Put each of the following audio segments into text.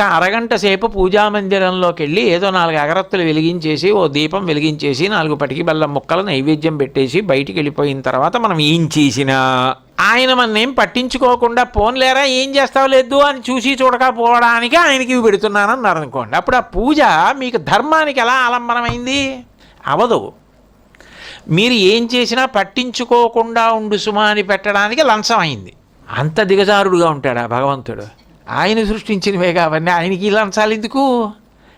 ఒక అరగంట సేపు పూజామందిరంలోకి వెళ్ళి ఏదో నాలుగు అగరత్తులు వెలిగించేసి ఓ దీపం వెలిగించేసి నాలుగు పటికి బెల్లం ముక్కలు నైవేద్యం పెట్టేసి బయటికి వెళ్ళిపోయిన తర్వాత మనం ఏం చేసినా? ఆయన మననేం పట్టించుకోకుండా పోన్లేరా ఏం చేస్తావు లేదు అని చూసి చూడకపోవడానికి ఆయనకి ఇవి పెడుతున్నాను అన్నారు అనుకోండి. అప్పుడు ఆ పూజ మీకు ధర్మానికి ఎలా ఆలంబనమైంది అవదు. మీరు ఏం చేసినా పట్టించుకోకుండా ఉండు సుమా అని పెట్టడానికి లంచం అయింది. అంత దిగజారుడుగా ఉంటాడా భగవంతుడు. ఆయన సృష్టించినవే కావన్నీ ఆయనకి ఈ లంచాలు ఎందుకు?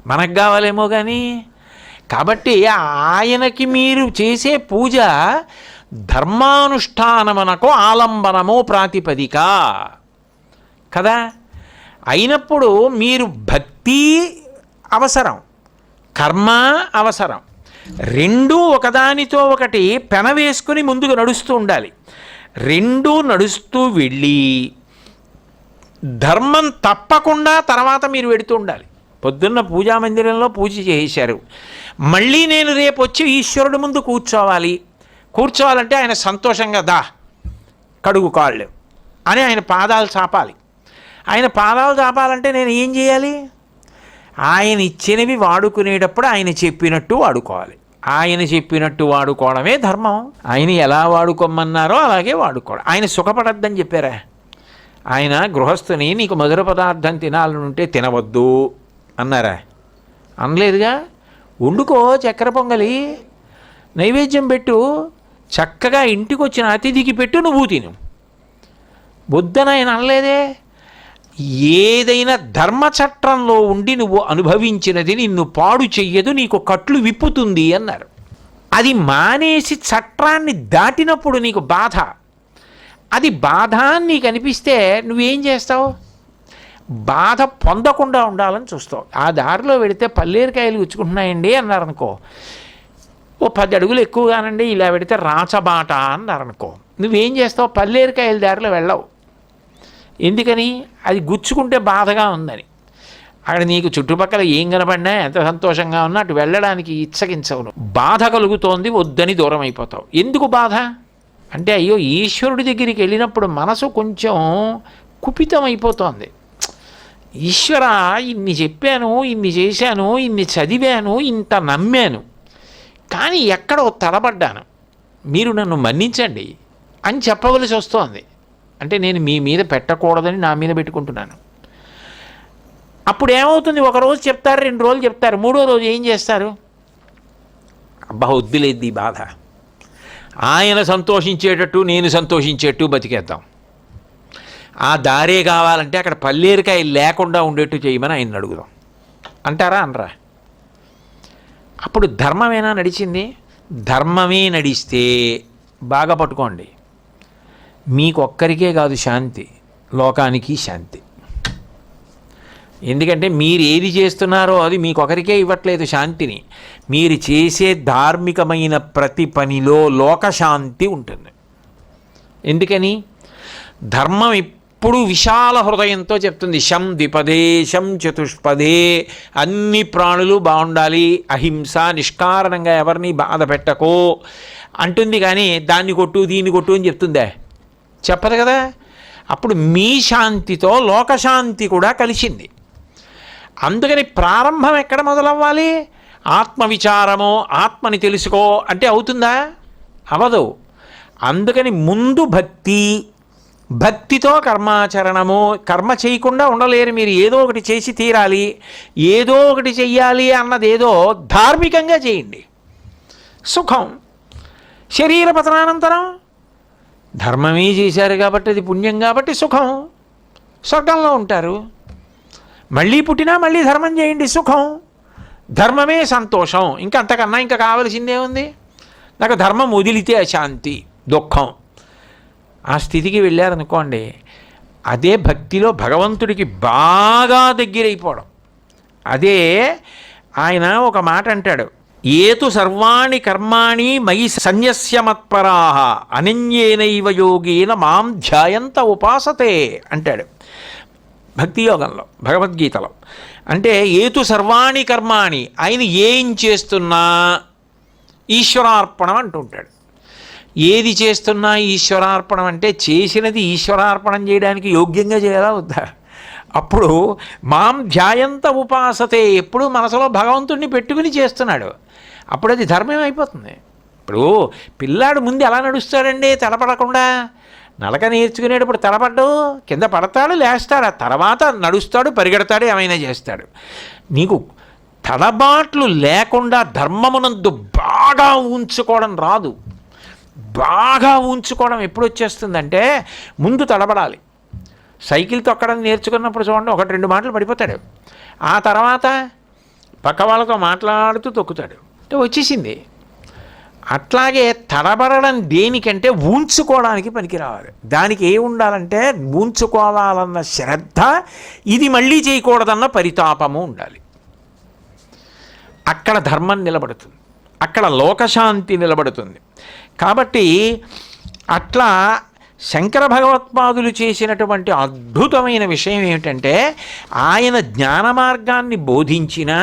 మనకు కావాలేమో కానీ కాబట్టి ఆయనకి మీరు చేసే పూజ ధర్మానుష్ఠానమునకు ఆలంబనము ప్రాతిపదిక. కదా? అయినప్పుడు మీరు భక్తి అవసరం కర్మ అవసరం. రెండూ ఒకదానితో ఒకటి పెన వేసుకుని ముందుకు నడుస్తూ ఉండాలి. రెండూ నడుస్తూ వెళ్ళి ధర్మం తప్పకుండా తర్వాత మీరు వెడుతూ ఉండాలి. పొద్దున్న పూజా మందిరంలో పూజ చేశారు. మళ్ళీ నేను రేపు వచ్చి ఈశ్వరుడు ముందు కూర్చోవాలి. కూర్చోవాలంటే ఆయన సంతోషంగా దా కడుగు కాళ్ళు అని ఆయన పాదాలు చాపాలి. ఆయన పాదాలు చాపాలంటే నేను ఏం చేయాలి? ఆయన ఇచ్చినవి వాడుకునేటప్పుడు ఆయన చెప్పినట్టు వాడుకోవాలి. ఆయన చెప్పినట్టు వాడుకోవడమే ధర్మం. ఆయన ఎలా వాడుకోమన్నారో అలాగే వాడుకోవడం ఆయన సుఖపడద్దని చెప్పారా? ఆయన గృహస్థుని నీకు మధుర పదార్థం తినాలనుంటే తినవద్దు అన్నారా? అనలేదుగా? వండుకో చక్కెర పొంగలి. నైవేద్యం పెట్టు. చక్కగా ఇంటికి వచ్చిన అతిథికి పెట్టు నువ్వు తిను. బుద్ధన ఆయన అనలేదే? ఏదైనా ధర్మచట్రంలో ఉండి నువ్వు అనుభవించినది నిన్ను పాడు చెయ్యదు నీకు కట్లు విప్పుతుంది అన్నారు. అది మానేసి చట్రాన్ని దాటినప్పుడు నీకు బాధ. అది బాధ అని నీకు అనిపిస్తే నువ్వేం చేస్తావు? బాధ పొందకుండా ఉండాలని చూస్తావు. ఆ దారిలో వెడితే పల్లేరికాయలు గుచ్చుకుంటున్నాయండి అన్నారనుకో. ఓ పది అడుగులు ఎక్కువగానండి ఇలా పెడితే రాచబాట అన్నారనుకో. నువ్వేం చేస్తావు? పల్లేరుకాయల దారిలో వెళ్ళవు. ఎందుకని? అది గుచ్చుకుంటే బాధగా ఉందని. అక్కడ నీకు చుట్టుపక్కల ఏం కనబడినా ఎంత సంతోషంగా ఉన్నా అటు వెళ్ళడానికి ఇచ్చగించవును బాధ కలుగుతోంది వద్దని దూరం అయిపోతావు ఎందుకు బాధ? అంటే అయ్యో ఈశ్వరుడి దగ్గరికి వెళ్ళినప్పుడు మనసు కొంచెం కుపితం అయిపోతోంది ఈశ్వర ఇన్ని చెప్పాను ఇన్ని చేశాను ఇన్ని చదివాను ఇంత నమ్మాను. కానీ ఎక్కడో తలబడ్డాను మీరు నన్ను మన్నించండి అని చెప్పవలసి వస్తోంది. అంటే నేను మీ మీద పెట్టకూడదని నా మీద పెట్టుకుంటున్నాను. అప్పుడు ఏమవుతుంది ఒక రోజు చెప్తారు రెండు రోజులు చెప్తారు. మూడో రోజు ఏం చేస్తారు? అబ్బా వద్దులేదు ఈ బాధ. ఆయన సంతోషించేటట్టు నేను సంతోషించేట్టు బతికేద్దాం. ఆ దారే కావాలంటే అక్కడ పల్లేరికాయ లేకుండా ఉండేట్టు చేయమని ఆయన అడుగుదాం. అంటారా అనరా? అప్పుడు ధర్మమేనా నడిచింది? ధర్మమే నడిస్తే బాగా పట్టుకోండి. మీకు ఒక్కరికే కాదు శాంతి లోకానికి శాంతి. ఎందుకంటే మీరు ఏది చేస్తున్నారో అది మీకొకరికే ఇవ్వట్లేదు శాంతిని. మీరు చేసే ధార్మికమైన ప్రతి పనిలో లోకశాంతి ఉంటుంది. ఎందుకని? ధర్మం ఎప్పుడు విశాల హృదయంతో చెప్తుంది. శం ద్విపదే శం చతుష్పదే అన్ని ప్రాణులు బాగుండాలి అహింస నిష్కారణంగా ఎవరిని బాధ పెట్టకో అంటుంది కానీ దాన్ని కొట్టు దీన్ని కొట్టు అని చెప్తుందే. చెప్పదు కదా? అప్పుడు మీ శాంతితో లోకశాంతి కూడా కలిసింది. అందుకని ప్రారంభం ఎక్కడ మొదలవ్వాలి? ఆత్మవిచారము ఆత్మని తెలుసుకో అంటే అవుతుందా? అవదు. అందుకని ముందు భక్తి భక్తితో కర్మాచరణము కర్మ చేయకుండా ఉండలేరు మీరు. ఏదో ఒకటి చేసి తీరాలి. ఏదో ఒకటి చెయ్యాలి అన్నదేదో ధార్మికంగా చేయండి. సుఖం. శరీర పతనానంతరం. ధర్మమే చేశారు కాబట్టి అది పుణ్యం కాబట్టి సుఖం. స్వర్గంలో ఉంటారు. మళ్ళీ పుట్టినా మళ్ళీ ధర్మం చేయండి. సుఖం. ధర్మమే సంతోషం ఇంకా అంతకన్నా ఇంకా కావలసిందే ఉంది నాకు ధర్మం వదిలితే అశాంతి దుఃఖం ఆ స్థితికి వెళ్ళారనుకోండి అదే భక్తిలో భగవంతుడికి బాగా దగ్గరైపోవడం అదే ఆయన ఒక మాట అంటాడు ఏతు సర్వాణి కర్మాణి మయి సన్యస్యమత్పరా అనన్యేనైవ యోగేన మాం ధ్యాయంత ఉపాసతే అంటాడు భక్తి యోగంలో భగవద్గీతలో అంటే ఏతు సర్వాణి కర్మాణి ఆయన ఏం చేస్తున్నా ఈశ్వరార్పణం అంటుంటాడు. ఏది చేస్తున్నా ఈశ్వరార్పణం అంటే చేసినది ఈశ్వరార్పణం చేయడానికి యోగ్యంగా చేయాలా వద్దా? అప్పుడు మాం ధ్యాయంత ఉపాసతే ఎప్పుడు మనసులో భగవంతుణ్ణి పెట్టుకుని చేస్తున్నాడు. అప్పుడు అది ధర్మం అయిపోతుంది. ఇప్పుడు పిల్లాడు ముందు ఎలా నడుస్తాడండి? తడపడకుండా నలక నేర్చుకునేటప్పుడు తడపడ్డు కింద పడతాడు లేస్తాడు. ఆ తర్వాత నడుస్తాడు పరిగెడతాడు ఏమైనా చేస్తాడు. నీకు తడబాట్లు లేకుండా ధర్మమునందు బాగా ఉంచుకోవడం రాదు. బాగా ఉంచుకోవడం ఎప్పుడు వచ్చేస్తుందంటే ముందు తడబడాలి. సైకిల్ తొక్కడం నేర్చుకున్నప్పుడు చూడండి ఒకటి రెండు మాటలు పడిపోతాడు. ఆ తర్వాత పక్క వాళ్ళతో మాట్లాడుతూ తొక్కుతాడు. అంటే వచ్చేసింది. అట్లాగే తడబడడం దేనికంటే ఉంచుకోవడానికి పనికిరావాలి. దానికి ఏ ఉండాలంటే ఉంచుకోవాలన్న శ్రద్ధ ఇది మళ్ళీ చేయకూడదన్న పరితాపము ఉండాలి. అక్కడ ధర్మం నిలబడుతుంది. అక్కడ లోకశాంతి నిలబడుతుంది. కాబట్టి అట్లా శంకర భగవత్పాదులు చేసినటువంటి అద్భుతమైన విషయం ఏమిటంటే ఆయన జ్ఞాన మార్గాన్ని బోధించినా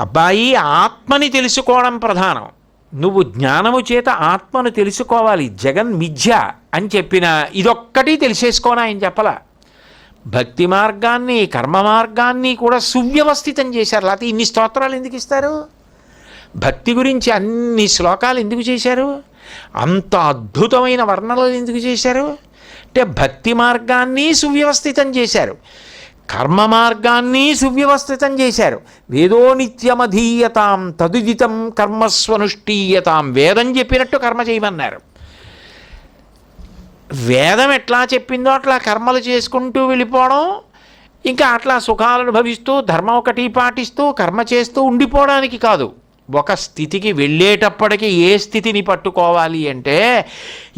అబ్బాయి ఆత్మని తెలుసుకోవడం ప్రధానం. నువ్వు జ్ఞానము చేత ఆత్మను తెలుసుకోవాలి జగన్ మిథ్య అని చెప్పిన ఇదొక్కటి తెలిసేసుకోనా ఆయన చెప్పలా? భక్తి మార్గాన్ని కర్మ మార్గాన్ని కూడా సువ్యవస్థితం చేశారు. లేకపోతే ఇన్ని స్తోత్రాలు ఎందుకు ఇస్తారు? భక్తి గురించి అన్ని శ్లోకాలు ఎందుకు చేశారు? అంత అద్భుతమైన వర్ణనలు ఎందుకు చేశారు? అంటే భక్తి మార్గాన్ని సువ్యవస్థితం చేశారు. కర్మ మార్గాన్ని సువ్యవస్థితం చేశారు. వేదో నిత్యమధీయతాం తదుదితం కర్మస్వనుష్ఠీయతాం వేదం చెప్పినట్టు కర్మ చేయమన్నారు. వేదం ఎట్లా చెప్పిందో అట్లా కర్మలు చేసుకుంటూ వెళ్ళిపోవడం ఇంకా అట్లా సుఖాలను భవిస్తూ ధర్మం ఒకటి పాటిస్తూ కర్మ చేస్తూ ఉండిపోవడానికి కాదు. ఒక స్థితికి వెళ్ళేటప్పటికి ఏ స్థితిని పట్టుకోవాలి అంటే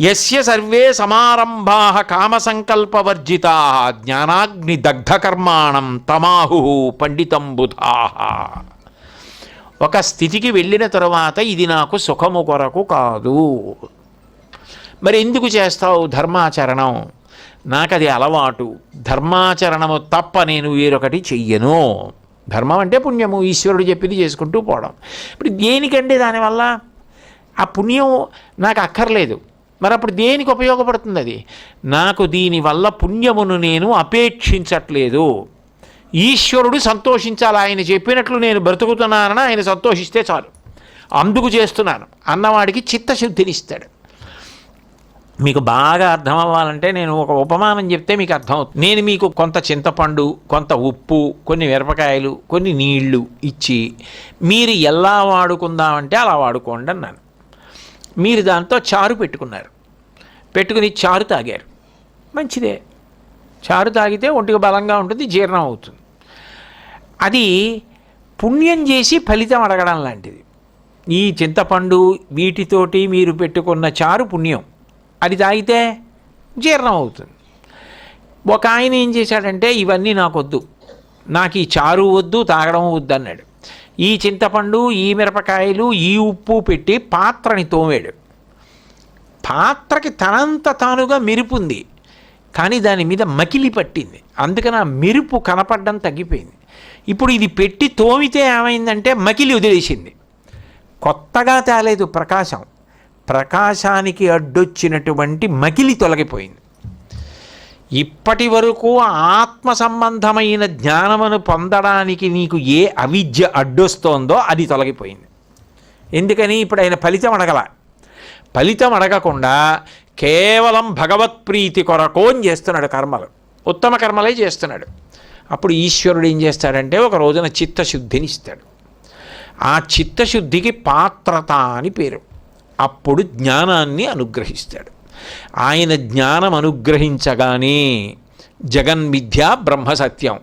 యస్య సర్వే సమారంభా కామ సంకల్పవర్జితా జ్ఞానాగ్ని దగ్ధకర్మాణం తమాహు పండితం బుధా. ఒక స్థితికి వెళ్ళిన తరువాత ఇది నాకు సుఖము కొరకు కాదు. మరి ఎందుకు చేస్తావు ధర్మాచరణం? నాకది అలవాటు. ధర్మాచరణము తప్ప నేను వేరొకటి చెయ్యను. ధర్మం అంటే పుణ్యము ఈశ్వరుడు చెప్పింది చేసుకుంటూ పోవడం. ఇప్పుడు దేనికండి దానివల్ల? ఆ పుణ్యం నాకు అక్కర్లేదు. మరి అప్పుడు దేనికి ఉపయోగపడుతుంది అది? నాకు దీనివల్ల పుణ్యమును నేను అపేక్షించట్లేదు. ఈశ్వరుడు సంతోషించాలి ఆయన చెప్పినట్లు నేను బ్రతుకుతున్నానని ఆయన సంతోషిస్తే చాలు. అందుకు చేస్తున్నాను. అన్నవాడికి చిత్తశుద్ధినిస్తాడు. మీకు బాగా అర్థం అవ్వాలంటే నేను ఒక ఉపమానం చెప్తే మీకు అర్థమవుతుంది. నేను మీకు కొంత చింతపండు కొంత ఉప్పు కొన్ని మిరపకాయలు కొన్ని నీళ్ళు ఇచ్చి మీరు ఎలా వాడుకుందామంటే అలా వాడుకోండి అన్నాను. మీరు దాంతో చారు పెట్టుకున్నారు. పెట్టుకుని చారు తాగారు. మంచిదే. చారు తాగితే ఒంటికి బలంగా ఉంటుంది జీర్ణం అవుతుంది. అది పుణ్యం చేసి ఫలితం అడగడం లాంటిది. ఈ చింతపండు వీటితోటి మీరు పెట్టుకున్న చారు పుణ్యం. అది తాగితే జీర్ణం అవుతుంది. ఒక ఆయన ఏం చేశాడంటే ఇవన్నీ నాకొద్దు. నాకు ఈ చారు వద్దు తాగడం వద్దు అన్నాడు. ఈ చింతపండు ఈ మిరపకాయలు ఈ ఉప్పు పెట్టి పాత్రని తోమాడు. పాత్రకి తనంత తానుగా మెరుపు ఉంది కానీ దాని మీద మకిలి పట్టింది. అందుకని ఆ మెరుపు కనపడడం తగ్గిపోయింది. ఇప్పుడు ఇది పెట్టి తోమితే ఏమైందంటే మకిలి వదిలేసింది. కొత్తగా తేలేదు ప్రకాశం. ప్రకాశానికి అడ్డొచ్చినటువంటి మకిలి తొలగిపోయింది. ఇప్పటి వరకు ఆత్మ సంబంధమైన జ్ఞానమును పొందడానికి నీకు ఏ అవిద్య అడ్డొస్తోందో అది తొలగిపోయింది. ఎందుకని ఇప్పుడు ఆయన ఫలితం అడగల. ఫలితం అడగకుండా కేవలం భగవత్ప్రీతి కొరకు అని చేస్తున్నాడు కర్మలు. ఉత్తమ కర్మలే చేస్తున్నాడు. అప్పుడు ఈశ్వరుడు ఏం చేస్తాడంటే ఒక రోజున చిత్తశుద్ధిని ఇస్తాడు. ఆ చిత్తశుద్ధికి పాత్రత అని పేరు. అప్పుడు జ్ఞానాన్ని అనుగ్రహిస్తాడు. ఆయన జ్ఞానం అనుగ్రహించగానే జగన్మిథ్య బ్రహ్మ సత్యం.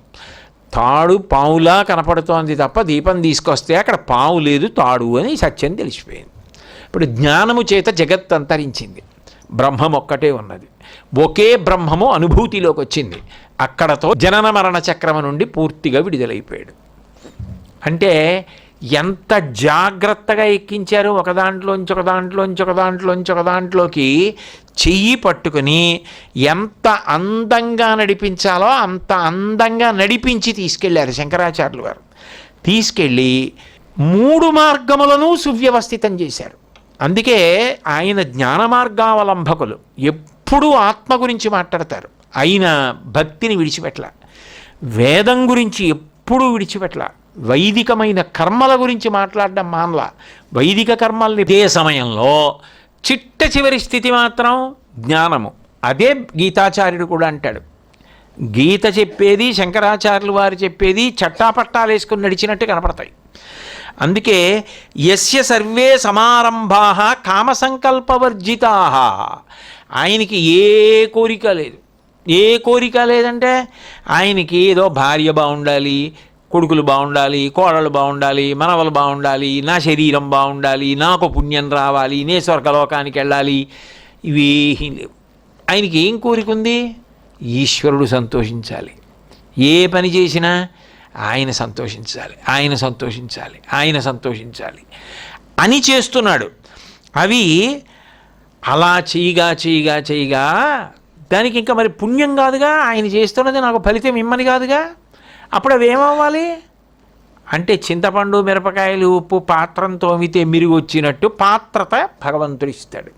తాడు పావులా కనపడుతోంది తప్ప దీపం తీసుకొస్తే అక్కడ పావు లేదు తాడు అని సత్యం తెలిసిపోయింది. ఇప్పుడు జ్ఞానము చేత జగత్ అంతరించింది. బ్రహ్మం ఒక్కటే ఉన్నది. ఒకే బ్రహ్మము అనుభూతిలోకి వచ్చింది. అక్కడతో జనన మరణ చక్రము నుండి పూర్తిగా విడుదలైపోయాడు. అంటే ఎంత జాగ్రత్తగా ఎక్కించారు ఒక దాంట్లోంచి ఒక దాంట్లోంచి ఒక దాంట్లోంచి ఒక దాంట్లోకి చెయ్యి పట్టుకుని ఎంత అందంగా నడిపించాలో అంత అందంగా నడిపించి తీసుకెళ్ళారు శంకరాచార్యులు గారు. తీసుకెళ్ళి మూడు మార్గములను సువ్యవస్థితం చేశారు. అందుకే ఆయన జ్ఞాన మార్గావలంబకులు ఎప్పుడూ ఆత్మ గురించి మాట్లాడతారు. ఆయన భక్తిని విడిచిపెట్టల. వేదం గురించి ఎప్పుడూ విడిచిపెట్టల. వైదికమైన కర్మల గురించి మాట్లాడడం మానల. వైదిక కర్మల్ని ఇదే సమయంలో చిట్ట చివరి స్థితి మాత్రం జ్ఞానము. అదే గీతాచార్యుడు కూడా అంటాడు. గీత చెప్పేది శంకరాచార్యులు వారు చెప్పేది చట్టాపట్టాలు వేసుకుని నడిచినట్టు కనపడతాయి. అందుకే యస్య సర్వే సమారంభా కామ సంకల్పవర్జితా ఆయనకి ఏ కోరిక లేదు. ఏ కోరిక లేదంటే ఆయనకి ఏదో భార్య బాగుండాలి కొడుకులు బాగుండాలి కోడలు బాగుండాలి మనవలు బాగుండాలి నా శరీరం బాగుండాలి నాకు పుణ్యం రావాలి నే స్వర్గలోకానికి వెళ్ళాలి. ఇవి ఆయనకి ఏం కోరిక ఉంది? ఈశ్వరుడు సంతోషించాలి. ఏ పని చేసినా ఆయన సంతోషించాలి ఆయన సంతోషించాలి ఆయన సంతోషించాలి అని చేస్తున్నాడు. అవి అలా చేయగా చేయగా చేయగా దానికి ఇంకా మరి పుణ్యం కాదుగా? ఆయన చేస్తున్నది నాకు ఫలితం ఇమ్మని కాదుగా? అప్పుడు అవి ఏమవ్వాలి? అంటే చింతపండు మిరపకాయలు ఉప్పు పాత్రం తోమితే మిరిగి వచ్చినట్టు పాత్రత భగవంతుడు ఇస్తాడు.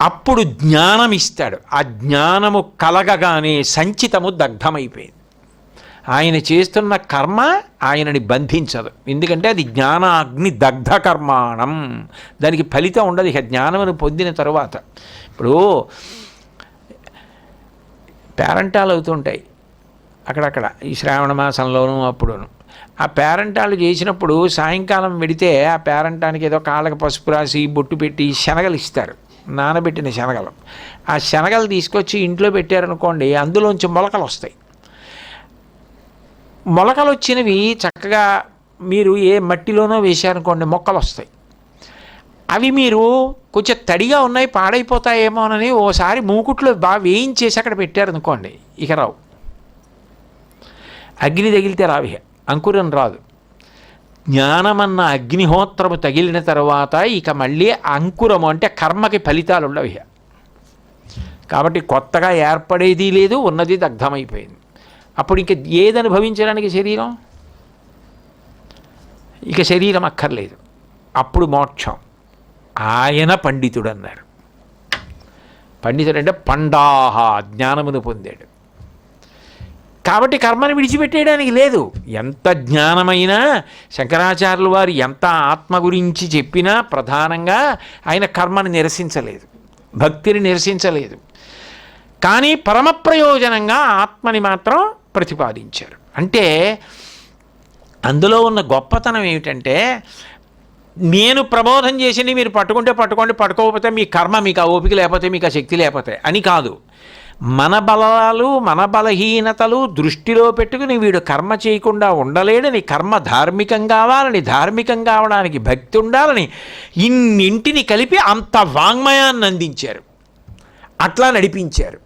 అప్పుడు జ్ఞానం ఇస్తాడు. ఆ జ్ఞానము కలగగానే సంచితము దగ్ధమైపోయింది. ఆయన చేస్తున్న కర్మ ఆయనని బంధించదు. ఎందుకంటే అది జ్ఞాన అగ్ని దగ్ధ కర్మాణం దానికి ఫలితం ఉండదు. ఇక జ్ఞానమును పొందిన తరువాత. ఇప్పుడు పేరంటాలు అవుతుంటాయి అక్కడక్కడ ఈ శ్రావణ మాసంలోనూ అప్పుడును. ఆ పేరంటాలు చేసినప్పుడు సాయంకాలం పెడితే ఆ పేరంటానికి ఏదో కాళ్ళకి పసుపు రాసి బొట్టు పెట్టి శనగలు ఇస్తారు. నానబెట్టిన శనగలు. ఆ శనగలు తీసుకొచ్చి ఇంట్లో పెట్టారనుకోండి అందులోంచి మొలకలు వస్తాయి. మొలకలు వచ్చినవి చక్కగా మీరు ఏ మట్టిలోనో వేశారనుకోండి మొక్కలు వస్తాయి. అవి మీరు కొంచెం తడిగా ఉన్నాయి పాడైపోతాయేమోనని ఓసారి మూకుట్లో బాగా వేయించేసి అక్కడ పెట్టారనుకోండి ఇక రావు. అగ్ని తగిలితే రావిహ అంకురం రాదు. జ్ఞానమన్న అగ్నిహోత్రము తగిలిన తర్వాత ఇక మళ్ళీ అంకురము అంటే కర్మకి ఫలితాలు ఉండవు కాబట్టి కొత్తగా ఏర్పడేది లేదు ఉన్నది దగ్ధమైపోయింది. అప్పుడు ఇంక ఏది అనుభవించడానికి శరీరం? ఇక శరీరం అక్కర్లేదు. అప్పుడు మోక్షం. ఆయన పండితుడు అన్నారు పండితుడు అంటే పండాహ జ్ఞానమును పొందాడు. కాబట్టి కర్మని విడిచిపెట్టేయడానికి లేదు. ఎంత జ్ఞానమైనా శంకరాచార్యులు వారు ఎంత ఆత్మ గురించి చెప్పినా ప్రధానంగా ఆయన కర్మను నిరసించలేదు. భక్తిని నిరసించలేదు. కానీ పరమ ప్రయోజనంగా ఆత్మని మాత్రం ప్రతిపాదించారు. అంటే అందులో ఉన్న గొప్పతనం ఏమిటంటే నేను ప్రబోధం చేసింది మీరు పట్టుకుంటే పట్టుకోండి పట్టుకోకపోతే మీ కర్మ మీకు ఆ ఓపిక లేకపోతే మీకు ఆ శక్తి లేకపోతే అని కాదు. మన బలాలు మన బలహీనతలు దృష్టిలో పెట్టుకుని వీడు కర్మ చేయకుండా ఉండలేడని కర్మ ధార్మికం కావాలని ధార్మికం కావడానికి భక్తి ఉండాలని ఇన్నింటిని కలిపి అంత వాంగ్మయాన్ని అందించారు. అట్లా నడిపించారు.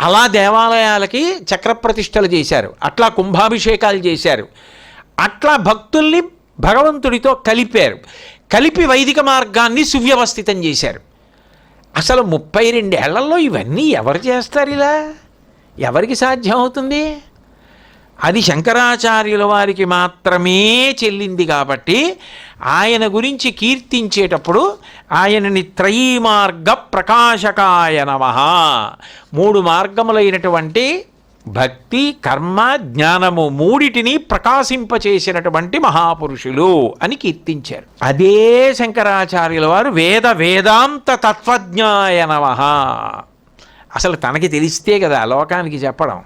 అలా దేవాలయాలకి చక్రప్రతిష్టలు చేశారు. అట్లా కుంభాభిషేకాలు చేశారు. అట్లా భక్తుల్ని భగవంతుడితో కలిపారు. కలిపి వైదిక మార్గాన్ని సువ్యవస్థితం చేశారు. అసలు ముప్పై రెండేళ్ళలో ఇవన్నీ ఎవరు చేస్తారు ఇలా? ఎవరికి సాధ్యం అవుతుంది? అది శంకరాచార్యుల వారికి మాత్రమే చెల్లింది కాబట్టి ఆయన గురించి కీర్తించేటప్పుడు ఆయనని త్రయీమార్గ ప్రకాశకాయ నమ. మూడు మార్గములైనటువంటి భక్తి కర్మ జ్ఞానము మూడిటిని ప్రకాశింపచేసినటువంటి మహాపురుషులు అని కీర్తించారు. అదే శంకరాచార్యుల వారు వేద వేదాంత తత్వజ్ఞాయ నమ. అసలు తనకి తెలిస్తే కదా లోకానికి చెప్పడం.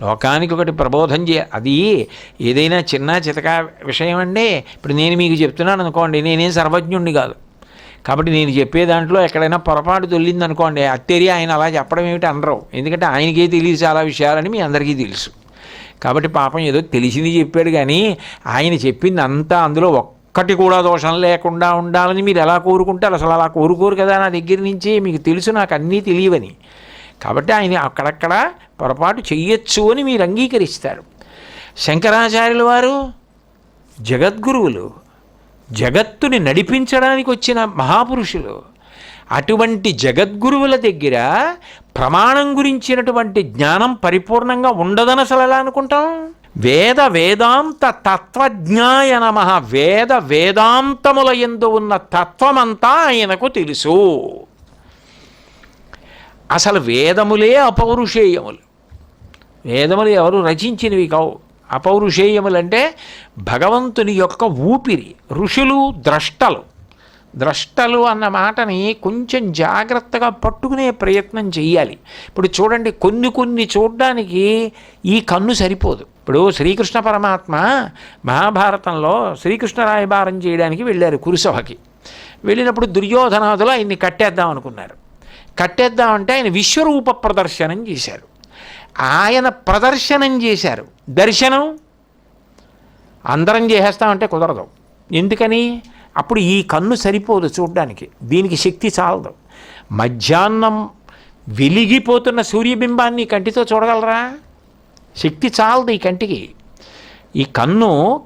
లోకానికి ఒకటి ప్రబోధం చే అది ఏదైనా చిన్న చితక విషయం అండి. ఇప్పుడు నేను మీకు చెప్తున్నాను అనుకోండి నేనేం సర్వజ్ఞుణ్ణి కాదు. కాబట్టి నేను చెప్పే దాంట్లో ఎక్కడైనా పొరపాటు తొలింది అనుకోండి అత్తేరి ఆయన అలా చెప్పడం ఏమిటి అనరు. ఎందుకంటే ఆయనకే తెలియదు చాలా విషయాలని మీ అందరికీ తెలుసు. కాబట్టి పాపం ఏదో తెలిసింది చెప్పాడు కానీ ఆయన చెప్పింది అంతా అందులో ఒక్కటి కూడా దోషం లేకుండా ఉండాలని మీరు ఎలా కోరుకుంటారు అసలు అలా కోరుకోరు కదా నా దగ్గర నుంచి. మీకు తెలుసు నాకు అన్నీ తెలియవని. కాబట్టి ఆయన అక్కడక్కడ పొరపాటు చెయ్యొచ్చు అని మీరు అంగీకరిస్తారు. శంకరాచార్యుల వారు జగద్గురువులు జగత్తుని నడిపించడానికి వచ్చిన మహాపురుషులు. అటువంటి జగద్గురువుల దగ్గర ప్రమాణం గురించినటువంటి జ్ఞానం పరిపూర్ణంగా ఉండదని అసలు ఎలా అనుకుంటాం? వేద వేదాంత తత్వజ్ఞాయ నమ. వేద వేదాంతముల ఎందు ఉన్న తత్వమంతా ఆయనకు తెలుసు. అసలు వేదములే అపౌరుషేయములు. వేదములు ఎవరు రచించినవి కావు. అపౌరుషేయములంటే భగవంతుని యొక్క ఊపిరి ఋషులు ద్రష్టలు. ద్రష్టలు అన్న మాటని కొంచెం జాగ్రత్తగా పట్టుకునే ప్రయత్నం చేయాలి ఇప్పుడు చూడండి కొన్ని కొన్ని చూడడానికి ఈ కన్ను సరిపోదు. ఇప్పుడు శ్రీకృష్ణ పరమాత్మ మహాభారతంలో శ్రీకృష్ణ రాయబారం చేయడానికి వెళ్ళారు కురుసభకి. వెళ్ళినప్పుడు దుర్యోధనాదులు ఆయన్ని కట్టేద్దాం అనుకున్నారు కట్టేద్దామంటే ఆయన విశ్వరూప ప్రదర్శనం చేశారు. ఆయన ప్రదర్శనం చేశారు. దర్శనం అందరం చేసేస్తామంటే కుదరదు. ఎందుకని? అప్పుడు ఈ కన్ను సరిపోదు చూడడానికి. దీనికి శక్తి చాలదు. మధ్యాహ్నం వెలిగిపోతున్న సూర్యబింబాన్ని కంటితో చూడగలరా? శక్తి చాలదు ఈ కంటికి. ఈ కన్ను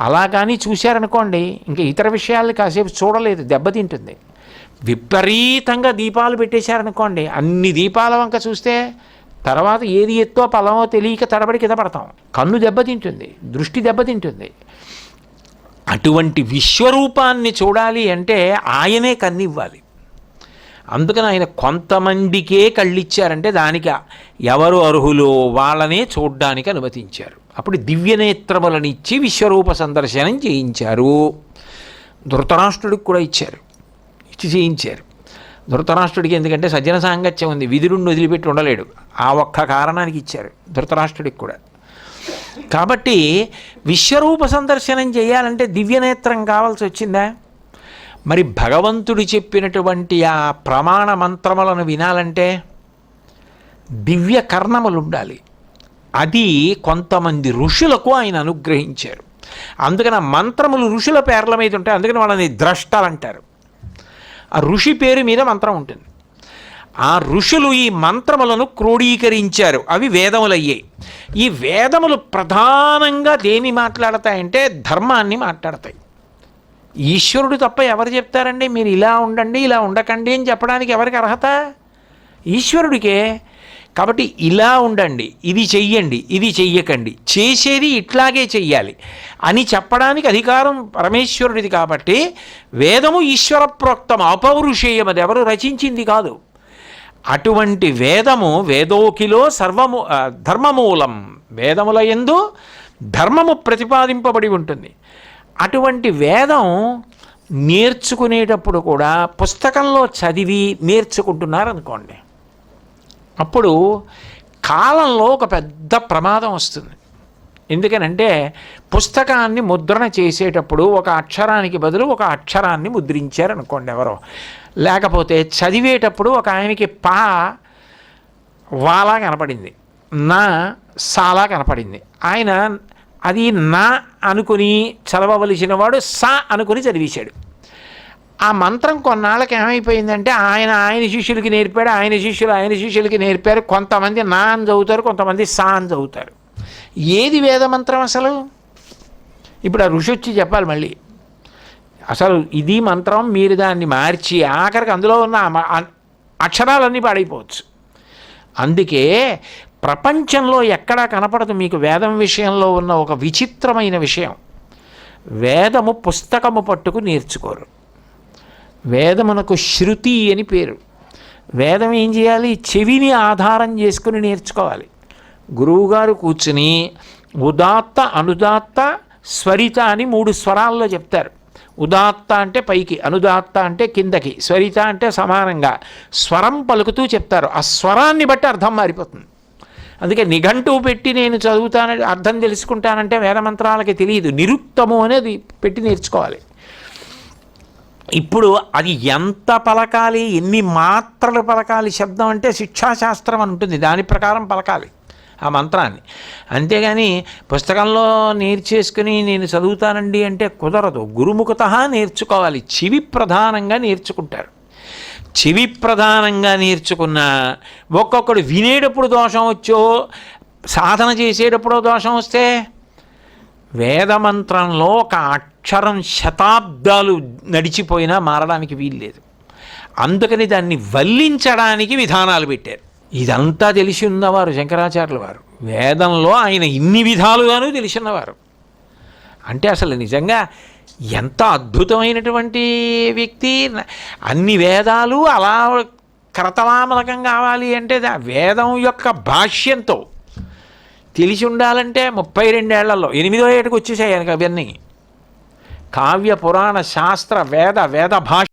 అలా కానీ చూశారనుకోండి ఇంకా ఇతర విషయాలు కాసేపు చూడలేదు దెబ్బతింటుంది. విపరీతంగా దీపాలు పెట్టేశారనుకోండి అన్ని దీపాల వంక చూస్తే తర్వాత ఏది ఎత్తో పలమో తెలియక తడబడి కింద పడతాం. కన్ను దెబ్బతింటుంది దృష్టి దెబ్బతింటుంది అటువంటి విశ్వరూపాన్ని చూడాలి అంటే ఆయనే కన్నివ్వాలి. అందుకని ఆయన కొంతమందికే కళ్ళిచ్చారంటే దానికి ఎవరు అర్హులో వాళ్ళనే చూడ్డానికి అనుమతించారు. అప్పుడు దివ్యనేత్రములను ఇచ్చి విశ్వరూప సందర్శనం చేయించారు. ధృతరాష్ట్రుడికి కూడా ఇచ్చారు. ఇచ్చి చేయించారు. ధృతరాష్ట్రుడికి ఎందుకంటే సజ్జన సాంగత్యం ఉంది విధులుండి వదిలిపెట్టి ఉండలేడు. ఆ ఒక్క కారణానికి ఇచ్చారు ధృతరాష్ట్రుడికి కూడా. కాబట్టి విశ్వరూప సందర్శనం చేయాలంటే దివ్యనేత్రం కావాల్సి వచ్చిందా? మరి భగవంతుడు చెప్పినటువంటి ఆ ప్రమాణ మంత్రములను వినాలంటే దివ్య కర్ణములు ఉండాలి. అది కొంతమంది ఋషులకు ఆయన అనుగ్రహించారు. అందుకని ఆ మంత్రములు ఋషుల పేర్ల మీద ఉంటాయి అందుకని వాళ్ళని ద్రష్టలు అంటారు ఆ ఋషి పేరు మీద మంత్రం ఉంటుంది. ఆ ఋషులు ఈ మంత్రములను క్రోడీకరించారు. అవి వేదములయ్యాయి. ఈ వేదములు ప్రధానంగా దేని మాట్లాడతాయంటే ధర్మాన్ని మాట్లాడతాయి. ఈశ్వరుడు తప్ప ఎవరు చెప్తారండి? మీరు ఇలా ఉండండి ఇలా ఉండకండి అని చెప్పడానికి ఎవరికి అర్హత? ఈశ్వరుడికే కాబట్టి ఇలా ఉండండి ఇది చెయ్యండి ఇది చెయ్యకండి. చేసేది ఇట్లాగే చెయ్యాలి. అని చెప్పడానికి అధికారం పరమేశ్వరుడిది కాబట్టి వేదము ఈశ్వర ప్రోక్తం అపౌరుషేయం అది ఎవరు రచించింది కాదు. అటువంటి వేదము వేదోకిలో సర్వము ధర్మమూలం వేదముల ఎందు ధర్మము ప్రతిపాదింపబడి ఉంటుంది. అటువంటి వేదం నేర్చుకునేటప్పుడు కూడా పుస్తకంలో చదివి నేర్చుకుంటున్నారనుకోండి. అప్పుడు కాలంలో ఒక పెద్ద ప్రమాదం వస్తుంది. ఎందుకనంటే పుస్తకాన్ని ముద్రణ చేసేటప్పుడు ఒక అక్షరానికి బదులు ఒక అక్షరాన్ని ముద్రించారనుకోండి ఎవరో. లేకపోతే చదివేటప్పుడు ఒక ఆయనకి పా వాలా కనపడింది నా సాలా కనపడింది. ఆయన అది నా అనుకుని చదవవలసిన వాడు సా అనుకుని చదివేశాడు. ఆ మంత్రం కొన్నాళ్ళకి ఏమైపోయిందంటే ఆయన ఆయన శిష్యులకి నేర్పాడు ఆయన శిష్యులు ఆయన శిష్యులకి నేర్పారు. కొంతమంది నా అని చదువుతారు కొంతమంది సా అని చదువుతారు. ఏది వేద మంత్రం అసలు? ఇప్పుడు ఆ ఋషి వచ్చి చెప్పాలి మళ్ళీ. అసలు ఇది మంత్రం మీరు దాన్ని మార్చి ఆఖరికి అందులో ఉన్న అక్షరాలన్నీ పాడైపోవచ్చు. అందుకే ప్రపంచంలో ఎక్కడా కనపడదు మీకు వేదం విషయంలో ఉన్న ఒక విచిత్రమైన విషయం. వేదము పుస్తకము పట్టుకు నేర్చుకోరు. వేదమునకు శృతి అని పేరు. వేదం ఏం చేయాలి? చెవిని ఆధారం చేసుకుని నేర్చుకోవాలి. గురువుగారు కూర్చుని ఉదాత్త అనుదాత్త స్వరిత అని మూడు స్వరాల్లో చెప్తారు. ఉదాత్త అంటే పైకి అనుదాత్త అంటే కిందకి స్వరిత అంటే సమానంగా. స్వరం పలుకుతూ చెప్తారు. ఆ స్వరాన్ని బట్టి అర్థం మారిపోతుంది. అందుకే నిఘంటువు పెట్టి నేను చదువుతానని అర్థం తెలుసుకుంటానంటే వేదమంత్రాలకి తెలియదు. నిరుక్తము అనేది పెట్టి నేర్చుకోవాలి. ఇప్పుడు అది ఎంత పలకాలి ఎన్ని మాత్రలు పలకాలి శబ్దం అంటే శిక్షాశాస్త్రం అని ఉంటుంది. దాని ప్రకారం పలకాలి ఆ మంత్రాన్ని. అంతేగాని పుస్తకంలో నేర్చేసుకుని నేను చదువుతానండి అంటే కుదరదు. గురుముఖత నేర్చుకోవాలి. చెవి ప్రధానంగా నేర్చుకుంటారు. చెవి ప్రధానంగా నేర్చుకున్న ఒక్కొక్కడు వినేటప్పుడు దోషం వచ్చో సాధన చేసేటప్పుడు దోషం వస్తే వేదమంత్రంలో ఒక అక్షరం శతాబ్దాలు నడిచిపోయినా మారడానికి వీల్లేదు. అందుకని దాన్ని వల్లించడానికి విధానాలు పెట్టారు. ఇదంతా తెలిసి ఉన్నవారు శంకరాచార్యుల వారు. వేదంలో ఆయన ఇన్ని విధాలుగానూ తెలిసినవారు అంటే అసలు నిజంగా ఎంత అద్భుతమైనటువంటి వ్యక్తి. అన్ని వేదాలు అలా కరతలామలకం కావాలి అంటే వేదం యొక్క భాష్యంతో తెలిసి ఉండాలంటే ముప్పై రెండేళ్ళలో ఎనిమిదో ఏటకు వచ్చేసాయి అవన్నీ. కావ్య పురాణ శాస్త్ర వేద వేద భాష